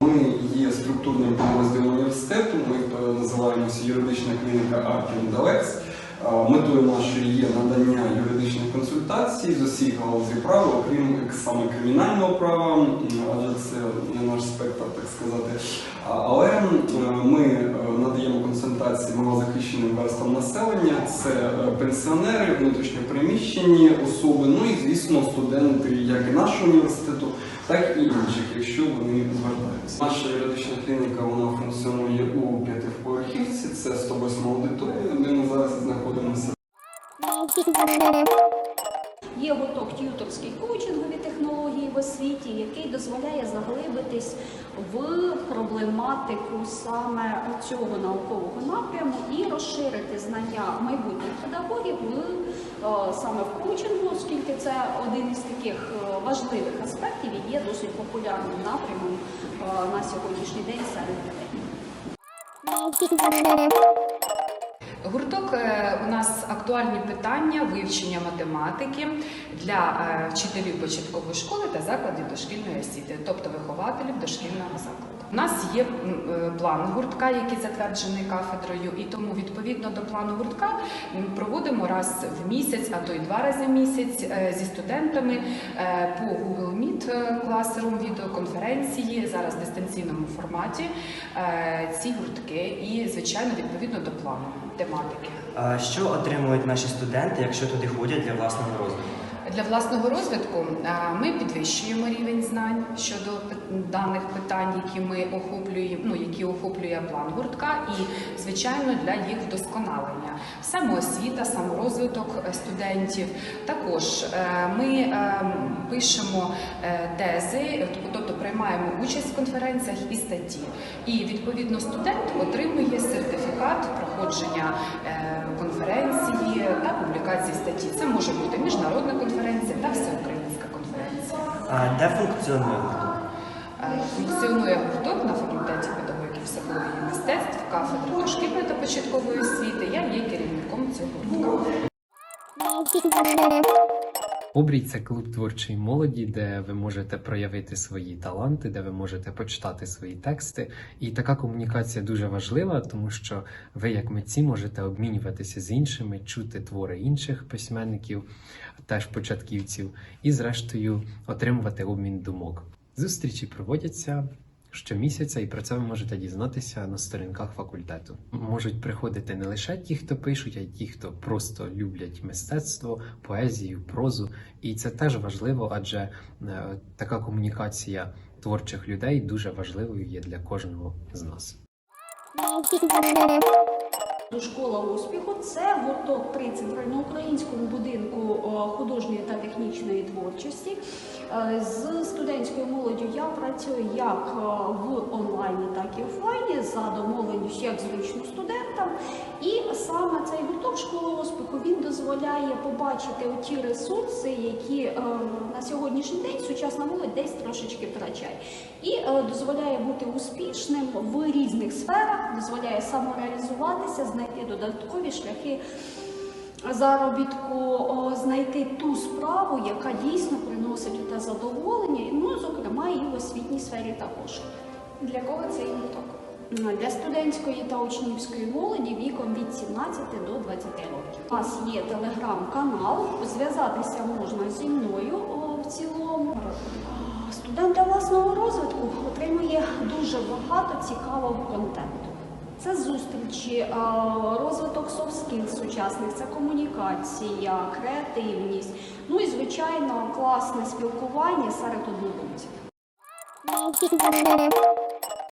Ми є структурним підрозділом університету. Ми е, називаємося юридична клініка Аркін Далекс. Метою нашої є надання юридичних консультацій з усіх галузей права, окрім саме кримінального права, адже це не наш спектр, так сказати. Але е, ми е, надаємо консультації малозахищеним верстам населення. Це е, пенсіонери, внутрішньопереміщені особи, ну і звісно студенти як і нашого університету, так і інших, якщо вони звертаються. Наша юридична клініка вона функціонує у п'ятиповерхівці. Це 108 аудиторія, де ми зараз знаходимося. Є гурток т'юторських коучингові технології в освіті, який дозволяє заглибитись в проблематику саме цього наукового напряму і розширити знання майбутніх педагогів в, е, саме в коучингу, оскільки це один із таких е, важливих аспектів і є досить популярним напрямом е, на сьогоднішній день серед людей. Гурток е, у нас актуальні питання вивчення математики для е, вчителів початкової школи та закладів дошкільної освіти, тобто вихователів дошкільного закладу. У нас є е, план гуртка, який затверджений кафедрою, і тому відповідно до плану гуртка проводимо раз в місяць, а то й два рази в місяць зі студентами по Google Meet Classroom відеоконференції зараз в дистанційному форматі ці гуртки і звичайно відповідно до плану тематики. Що отримують наші студенти, якщо туди ходять для власного розвитку? Для власного розвитку ми підвищуємо рівень знань щодо даних питань, які ми охоплюємо, ну які охоплює план гуртка, і звичайно для їх вдосконалення. Самоосвіта, саморозвиток е, студентів. Також е, ми е, пишемо тези, тобто приймаємо участь в конференціях і статті. І відповідно студент отримує сертифікат проходження конференції та публікації статті. Це може бути міжнародна конференція та всеукраїнська конференція. А де функціонує гурток? Функціонує гурток на факультеті педагогіки психології і мистецтв, кафедри дошкільної та початкової освіти. Я є керівником цього гуртка. Обрій це клуб творчої молоді, де ви можете проявити свої таланти, де ви можете почитати свої тексти. І така комунікація дуже важлива, тому що ви, як митці, можете обмінюватися з іншими, чути твори інших письменників, теж початківців, і, зрештою, отримувати обмін думок. Зустрічі проводяться щомісяця, і про це ви можете дізнатися на сторінках факультету. Можуть приходити не лише ті, хто пишуть, а й ті, хто просто люблять мистецтво, поезію, прозу. І це теж важливо, адже е, така комунікація творчих людей дуже важливою є для кожного з нас. Школа успіху це гурток при центральноукраїнському будинку художньої та технічної творчості. Е, З студентською молоддю я працюю як е, в онлайні, так і офлайні за домовленістю, як зручно студентам. І саме цей гурток школи успіху він дозволяє побачити ті ресурси, які е, на сьогоднішній день сучасна молодь десь трошечки втрачає. І е, дозволяє бути успішним в різних сферах, дозволяє самореалізуватися, знайти додаткові шляхи заробітку, о, знайти ту справу, яка дійсно приносить те задоволення, ну, зокрема, і в освітній сфері також. Для кого цей гурток? Для студентської та учнівської молоді віком від 17 до 20 років. У нас є телеграм-канал, зв'язатися можна зі мною в цілому. Студент власного розвитку отримує дуже багато цікавого контенту. Це зустрічі, розвиток skills сучасних, це комунікація, креативність. Ну і звичайно класне спілкування серед однодумців.